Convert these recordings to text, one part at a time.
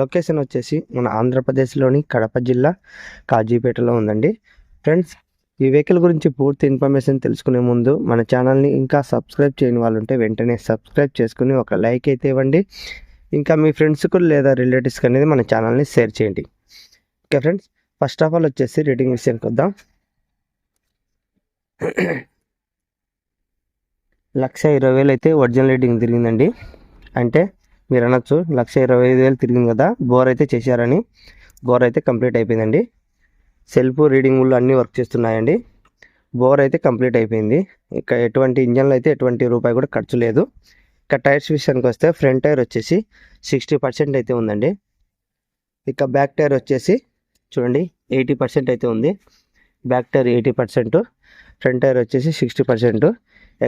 Location వచ్చేసి మన ఆంధ్రప్రదేశ్లోని కడప జిల్లా కాజీపేటలో ఉందండి. ఫ్రెండ్స్ ఈ వెహికల్ గురించి పూర్తి ఇన్ఫర్మేషన్ తెలుసుకునే ముందు మన ఛానల్ని ఇంకా సబ్స్క్రైబ్ చేయని వాళ్ళు ఉంటే వెంటనే సబ్స్క్రైబ్ చేసుకుని ఒక లైక్ అయితే ఇవ్వండి. ఇంకా మీ ఫ్రెండ్స్కు లేదా రిలేటివ్స్కి అనేది మన ఛానల్ని షేర్ చేయండి. Okay friends first of all వచ్చేసి రీడింగ్ విషయానికి వద్దాం. లక్ష ఇరవై వేలు అయితే ఒరిజినల్ రీడింగ్ తిరిగిందండి. అంటే మీరు అనొచ్చు లక్ష ఇరవై ఐదు వేలు తిరిగింది కదా. బోర్ అయితే చేశారని. బోర్ అయితే కంప్లీట్ అయిపోయిందండి. సెల్ఫ్ రీడింగ్లు అన్నీ వర్క్ చేస్తున్నాయండి. బోర్ అయితే కంప్లీట్ అయిపోయింది. ఇక ఎటువంటి ఇంజన్లో అయితే ఎటువంటి రూపాయి కూడా ఖర్చు లేదు. ఇక టైర్స్ విషయానికి వస్తే ఫ్రంట్ టైర్ వచ్చేసి సిక్స్టీ పర్సెంట్ అయితే ఉందండి. ఇక బ్యాక్ టైర్ వచ్చేసి చూడండి ఎయిటీ పర్సెంట్ అయితే ఉంది. Back tyre eighty percent front tyre వచ్చేసి సిక్స్టీ పర్సెంట్.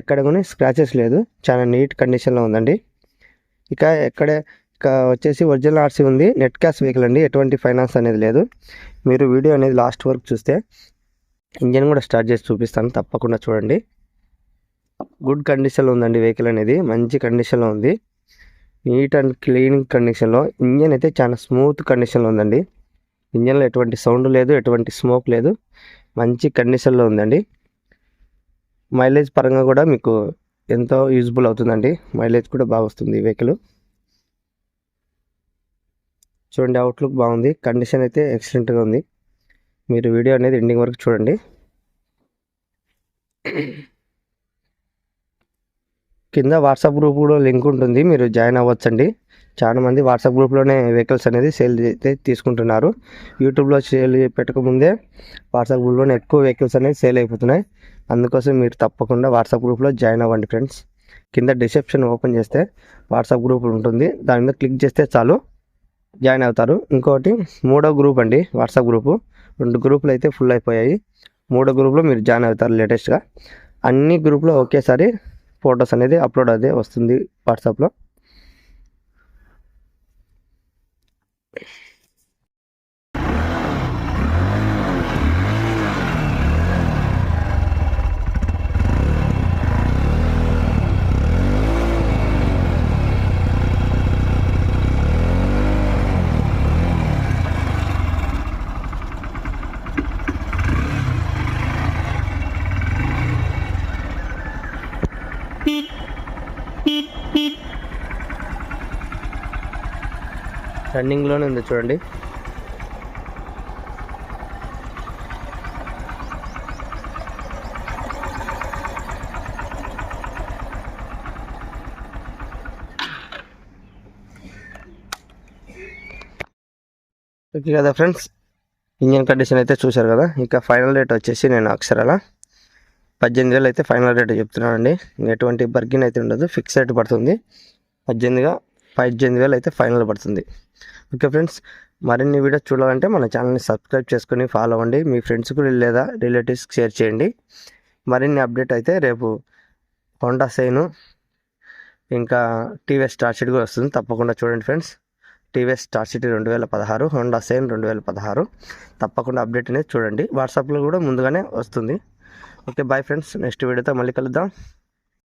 ఎక్కడ కూడా స్క్రాచెస్ లేదు. చాలా నీట్ కండిషన్లో ఉందండి. ఇక ఎక్కడే ఇక వచ్చేసి ఒరిజినల్ ఆర్సీ ఉంది. నెట్ క్యాష్ వెహికల్ అండి. ఎటువంటి ఫైనాన్స్ అనేది లేదు. మీరు వీడియో అనేది లాస్ట్ వరకు చూస్తే ఇంజన్ కూడా స్టార్ట్ చేసి చూపిస్తాను. తప్పకుండా చూడండి. గుడ్ కండిషన్లో ఉందండి వెహికల్ అనేది. మంచి కండిషన్లో ఉంది. నీట్ అండ్ క్లీనింగ్ కండిషన్లో. ఇంజన్ అయితే చాలా స్మూత్ కండిషన్లో ఉందండి. ఇంజన్లో ఎటువంటి సౌండ్ లేదు ఎటువంటి స్మోక్ లేదు. మంచి కండిషన్లో ఉందండి. మైలేజ్ పరంగా కూడా మీకు ఎంతో యూజ్ఫుల్ అవుతుందండి. మైలేజ్ కూడా బాగా వస్తుంది ఈ వెహికల్. చూడండి అవుట్లుక్ బాగుంది. కండిషన్ అయితే ఎక్సలెంట్గా ఉంది. మీరు వీడియో అనేది ఎండింగ్ వరకు చూడండి. కింద వాట్సాప్ గ్రూప్ కూడా లింక్ ఉంటుంది. మీరు జాయిన్ అవ్వచ్చండి. చాలా మంది వాట్సాప్ గ్రూప్లోనే వెహికల్స్ అనేది సేల్ అయితే తీసుకుంటున్నారు. యూట్యూబ్లో సేల్ పెట్టకముందే వాట్సాప్ గ్రూప్లోనే ఎక్కువ వెహికల్స్ అనేది సేల్ అయిపోతున్నాయి. అందుకోసం మీరు తప్పకుండా వాట్సాప్ గ్రూప్లో జాయిన్ అవ్వండి ఫ్రెండ్స్. కింద డిసెప్షన్ ఓపెన్ చేస్తే వాట్సాప్ గ్రూప్ ఉంటుంది. దాని మీద క్లిక్ చేస్తే చాలు జాయిన్ అవుతారు. ఇంకోటి మూడో గ్రూప్ అండి వాట్సాప్ గ్రూపు. రెండు గ్రూపులు అయితే ఫుల్ అయిపోయాయి. మూడో గ్రూప్లో మీరు జాయిన్ అవుతారు లేటెస్ట్గా. అన్ని గ్రూప్లో ఒకేసారి ఫొటోస్ అనేది అప్లోడ్ అదే వస్తుంది వాట్సాప్లో. రన్నింగ్లోనే ఉంది చూడండి. ఓకే కదా ఫ్రెండ్స్ ఇంజన్ కండిషన్ అయితే చూశారు కదా. ఇంకా ఫైనల్ రేట్ వచ్చేసి నేను అక్షరాల పద్దెనిమిది వేలు అయితే ఫైనల్ రేట్ చెప్తున్నానండి. ఎటువంటి బర్గిన్ అయితే ఉండదు ఫిక్స్ రేట్ పడుతుంది. పద్దెనిమిదిగా పద్దెనిమిది వేలు అయితే ఫైనల్ పడుతుంది. ఓకే ఫ్రెండ్స్ మరిన్ని వీడియోస్ చూడాలంటే మన ఛానల్ని సబ్స్క్రైబ్ చేసుకుని ఫాలో అవ్వండి. మీ ఫ్రెండ్స్కు లేదా రిలేటివ్స్కి షేర్ చేయండి. మరిన్ని అప్డేట్ అయితే రేపు హోండా సైను ఇంకా టీవీఎస్ స్టార్ సిటీ కూడా వస్తుంది. తప్పకుండా చూడండి ఫ్రెండ్స్. టీవీఎస్ స్టార్ సిటీ రెండు వేల పదహారు హోండా సైన్ రెండు వేల పదహారు. తప్పకుండా అప్డేట్ అనేది చూడండి. వాట్సాప్లో కూడా ముందుగానే వస్తుంది. Okay bye friends. నెక్స్ట్ వీడియోతో మళ్ళీ కలుద్దాం.